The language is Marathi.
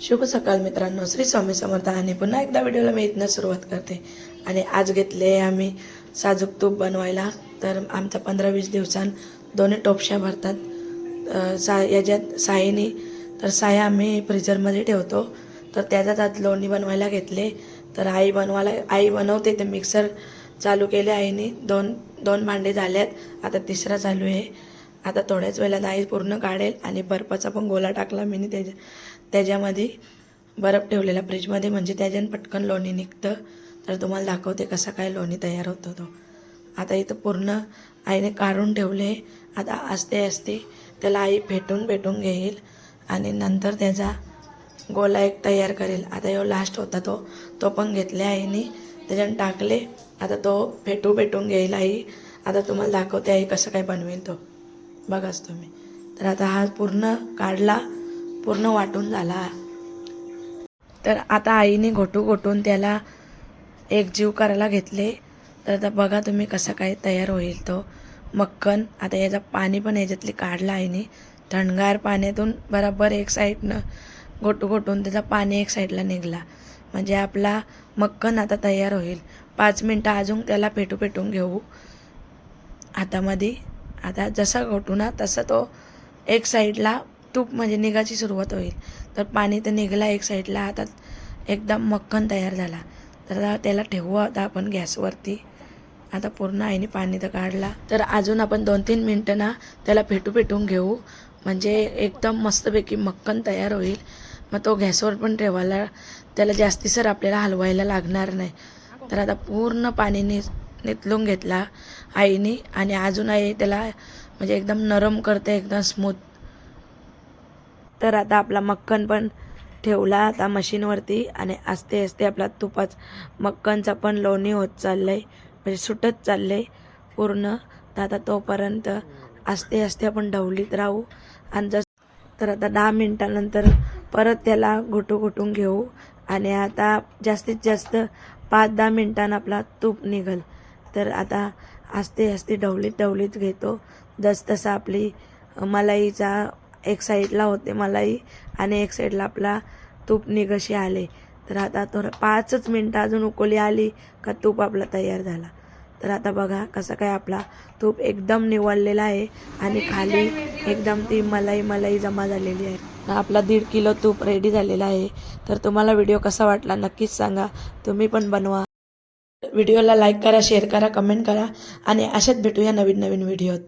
शुभ सकाळ मित्रांनो. श्री स्वामी समर्थ आणि पुन्हा एकदा व्हिडिओला मी इथनं सुरुवात करते. आणि आज घेतले आम्ही साजूक तूप बनवायला. तर आमचा पंधरा वीस दिवसांत दोन्ही टोपशा भरतात. सा याच्यात साईने तर साया आम्ही फ्रीजरमध्ये ठेवतो. तर त्याच्यात आज लोणी बनवायला घेतले. तर आई बनवायला आई बनवते. ते मिक्सर चालू केले आईने. दोन दोन भांडे झाल्यात. आता तिसरा चालू आहे. आता थोड्याच वेळात आई पूर्ण काढेल आणि बर्फाचा पण गोला टाकला मी त्याच्या त्याच्यामध्ये बर्फ ठेवलेला फ्रीजमध्ये. म्हणजे त्याच्यानं पटकन लोणी निघतं. तर तुम्हाला दाखवते कसा काय लोणी तयार होतो तो. आता इथं पूर्ण आईने काढून ठेवले. आता असते असते त्याला आई फेटून फेटून घेईल आणि नंतर त्याचा गोला एक तयार करेल. आता यो लास्ट होता तो. तो पण घेतले आईने. त्याच्यानं टाकले. आता तो फेटू फेटून घेईल आई. आता तुम्हाला दाखवते आई कसं काय बनवेल तो. बघाच तुम्ही. तर आता हा पूर्ण काढला पूर्ण वाटून झाला. तर आता आईने घोटू घोटून त्याला एक जीव करायला घेतले. तर आता बघा तुम्ही कसा काय तयार होईल तो. मक्कन आता याचं पाणी पण याच्यातली काढलं आईने. थंडगार पाण्यातून बराबर एक साईडनं घोटू घोटून त्याचा पाणी एक साईडला निघला. म्हणजे आपला मक्कन आता तयार होईल. पाच मिनटं अजून त्याला पेटू पेटून घेऊ. हातामध्ये आता जसा घोटू ना तसा तो एक साईडला तूप म्हणजे निघायची सुरुवात होईल. तर पाणी तर निघाला एक साईडला आता एकदम मक्खन तयार झाला. तर त्याला ठेवू आता आपण गॅसवरती. आता पूर्ण आईने पाणी तर काढला. तर अजून आपण दोन तीन मिनटं ना त्याला फेटू फेटून घेऊ. म्हणजे एकदम मस्तपैकी मक्कन तयार होईल. मग तो गॅसवर पण ठेवायला त्याला जास्तीसर आपल्याला हलवायला लागणार नाही. तर आता पूर्ण पाणीने नितलून घेतला आईने आणि अजून आई त्याला म्हणजे एकदम नरम करते एकदम स्मूथ तर आता आपला मक्कन पण ठेवला आता मशीनवरती आणि आस्ते आस्ते आपला तुपाच मक्कनचा पण लोणी होत चाललं आहे म्हणजे सुटत चाललं आहे पूर्ण. तर आता तोपर्यंत आस्ते आस्ते आपण ढवलीत राहू. आणि जस तर आता दहा मिनटानंतर परत त्याला घोटू घोटून घेऊ. आणि आता जास्तीत जास्त पाच दहा मिनटानं आपला तूप निघल. तर आता आस्ते आस्ते ढवलीत ढवलीत घेतो. जसतसा आपली मलाईचा एक साईडला होते मलाई आणि एक साईडला आपला तूप निघशी आले. तर आता थोडं पाचच मिनटं अजून उकळी आली का तूप आपला तयार झाला. तर आता बघा कसं काय आपला तूप एकदम निवडलेला आहे आणि खाली एकदम ती मलाई मलाई जमा झालेली आहे. आपला दीड किलो तूप रेडी झालेला आहे. तर तुम्हाला व्हिडिओ कसा वाटला नक्कीच सांगा. तुम्ही पण बनवा. व्हिडिओला लाईक करा शेअर करा कमेंट करा आणि अशाच भेटूया नवीन नवीन व्हिडिओत.